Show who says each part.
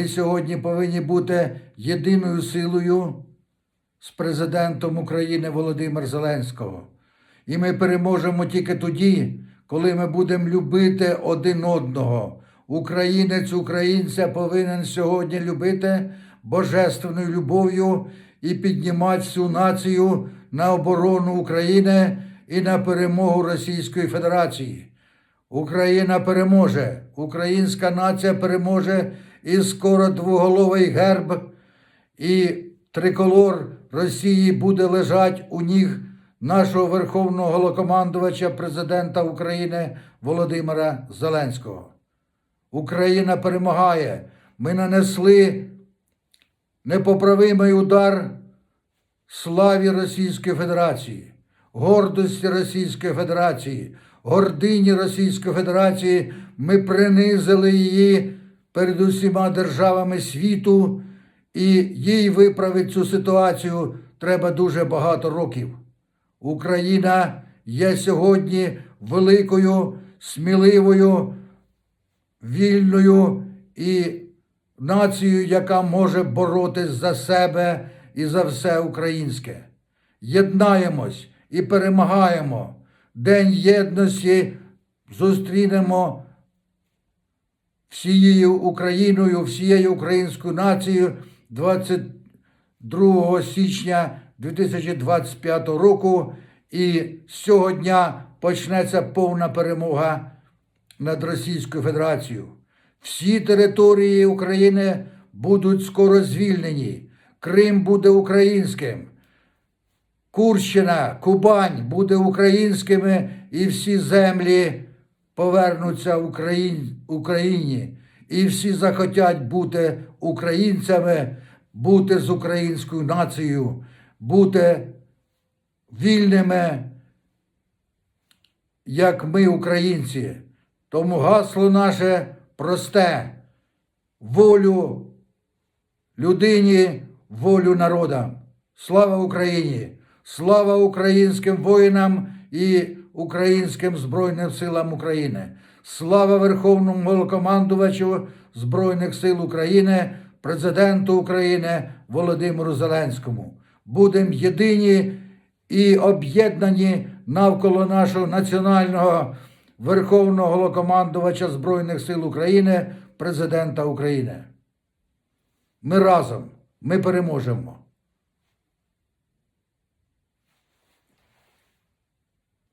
Speaker 1: Ми сьогодні повинні бути єдиною силою з президентом України Володимир Зеленського. І ми переможемо тільки тоді, коли ми будемо любити один одного. Українець українця повинен сьогодні любити божественною любов'ю і піднімати всю націю на оборону України і на перемогу Російської Федерації. Україна переможе, українська нація переможе, і скоро двоголовий герб і триколор Росії буде лежать у ніг нашого верховного головнокомандувача, президента України Володимира Зеленського. Україна перемагає. Ми нанесли непоправимий удар славі Російської Федерації, гордості Російської Федерації, гордині Російської Федерації. Ми принизили її перед усіма державами світу, і їй виправити цю ситуацію треба дуже багато років. Україна є сьогодні великою, сміливою, вільною і нацією, яка може боротись за себе і за все українське. Єднаємось і перемагаємо. День єдності зустрінемо всією Україною, всією українською нацією 22 січня 2025 року. І з цього дня почнеться повна перемога над Російською Федерацією. Всі території України будуть скоро звільнені. Крим буде українським. Курщина, Кубань буде українськими, і всі землі повернуться Україн, Україні. І всі захотять бути українцями, бути з українською нацією, бути вільними, як ми, українці. Тому гасло наше просте: волю людині, волю народам. Слава Україні! Слава українським воїнам і українським Збройним силам України! Слава Верховному Головнокомандувачу Збройних сил України, президенту України Володимиру Зеленському. Будемо єдині і об'єднані навколо нашого національного Верховного Головнокомандувача Збройних сил України, президента України. Ми разом, ми переможемо.